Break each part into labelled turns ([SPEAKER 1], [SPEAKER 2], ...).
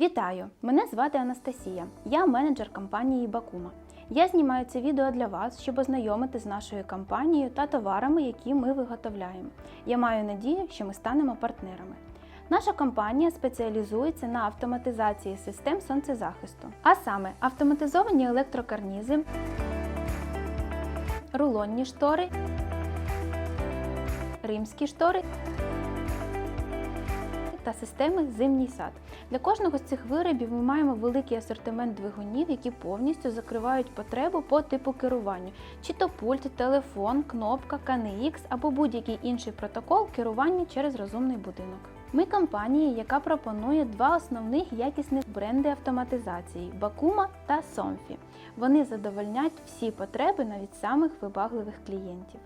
[SPEAKER 1] Вітаю! Мене звати Анастасія. Я менеджер компанії Бакума. Я знімаю це відео для вас, щоб ознайомити з нашою компанією та товарами, які ми виготовляємо. Я маю надію, що ми станемо партнерами. Наша компанія спеціалізується на автоматизації систем сонцезахисту, а саме автоматизовані електрокарнізи, рулонні штори, римські штори та системи Зимній сад. Для кожного з цих виробів ми маємо великий асортимент двигунів, які повністю закривають потребу по типу керування, чи то пульт, телефон, кнопка, KNX або будь-який інший протокол керування через розумний будинок. Ми компанія, яка пропонує два основних якісних бренди автоматизації Bakuma та Somfy. Вони задовольнять всі потреби навіть самих вибагливих клієнтів.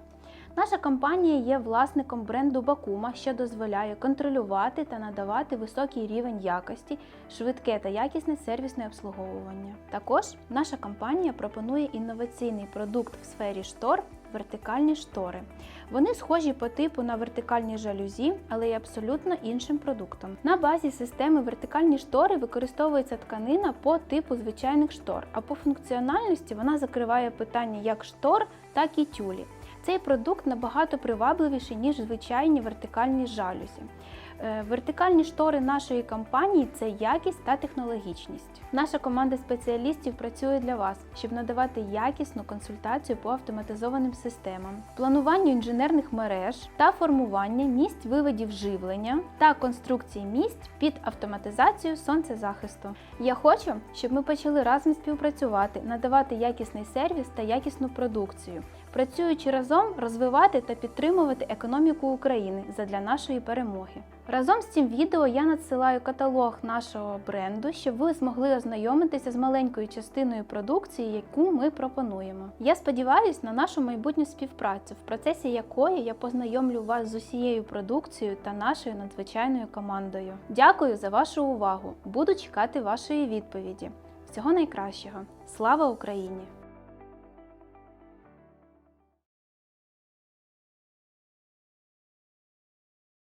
[SPEAKER 1] Наша компанія є власником бренду Bakuma, що дозволяє контролювати та надавати високий рівень якості, швидке та якісне сервісне обслуговування. Також наша компанія пропонує інноваційний продукт в сфері штор вертикальні штори. Вони схожі по типу на вертикальні жалюзі, але є абсолютно іншим продуктом. На базі системи вертикальні штори використовується тканина по типу звичайних штор, а по функціональності вона закриває питання як штор, так і тюлі. Цей продукт набагато привабливіший, ніж звичайні вертикальні жалюзі. Е, Вертикальні штори нашої компанії це якість та технологічність. Наша команда спеціалістів працює для вас, щоб надавати якісну консультацію по автоматизованим системам, плануванню інженерних мереж та формування місць виведів живлення та конструкції місць під автоматизацію сонцезахисту. Я хочу, щоб ми почали разом співпрацювати, надавати якісний сервіс та якісну продукцію, працюючи разом розвивати та підтримувати економіку України задля нашої перемоги. Разом з цим відео я надсилаю каталог нашого бренду, щоб ви змогли ознайомитися з маленькою частиною продукції, яку ми пропонуємо. Я сподіваюся на нашу майбутню співпрацю, в процесі якої я познайомлю вас з усією продукцією та нашою надзвичайною командою. Дякую за вашу увагу! Буду чекати вашої відповіді. Всього найкращого! Слава Україні!